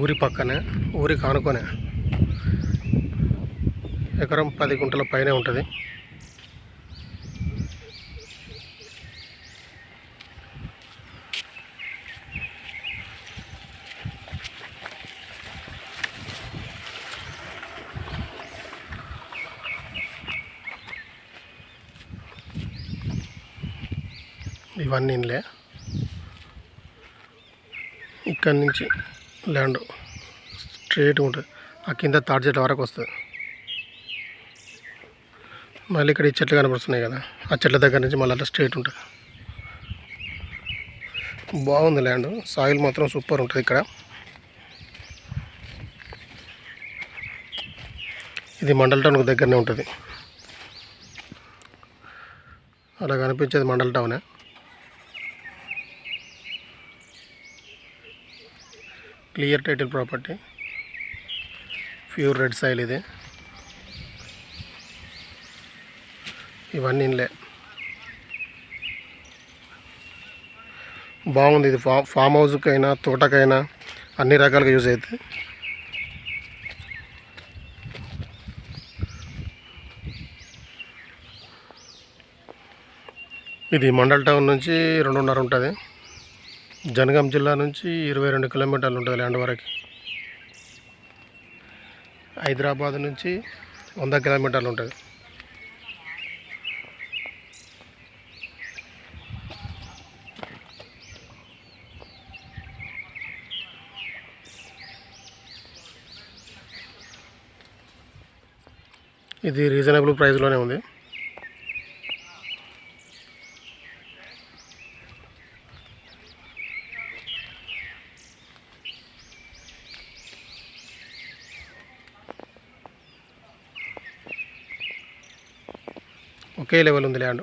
ఊరి పక్కనే ఊరికి ఆనుకొనే ఎకరం పది గుంటల పైనే ఉంటుంది. ఇవన్నీ ఇండ్లే. ఇక్కడి నుంచి ల్యాండ్ స్ట్రేట్గా ఉంటుంది. ఆ కింద తాడి చెట్ల వరకు వస్తుంది. మళ్ళీ ఇక్కడ ఈ చెట్లు కనపడుతున్నాయి కదా. ఆ చెట్ల దగ్గర నుంచి మళ్ళీ అట్లా స్ట్రేట్ ఉంటుంది. బాగుంది ల్యాండ్. సాయిల్ మాత్రం సూపర్ ఉంటుంది ఇక్కడ. ఇది మండల్ టౌన్కి దగ్గరనే ఉంటుంది. అలా కనిపించేది mandal టౌనే. Clear title property. Pure red soil ఇది. ఇవన్నీ ఇన్లే బాగుంది ఇది. ఫా ఫామ్ హౌస్కైనా తోటకైనా అన్ని రకాలుగా యూజ్ అవుతుంది ఇది మండల్ టౌన్ నుంచి రెండున్నర ఉంటుంది. జనగాం జిల్లా నుంచి ఇరవై రెండు కిలోమీటర్లు ఉంటుంది ల్యాండ్ వరకు. హైదరాబాద్ నుంచి వంద కిలోమీటర్లు ఉంటుంది. ఇది రీజనబుల్ ప్రైస్లోనే ఉంది. ఒకే లెవెల్ ఉంది ల్యాండ్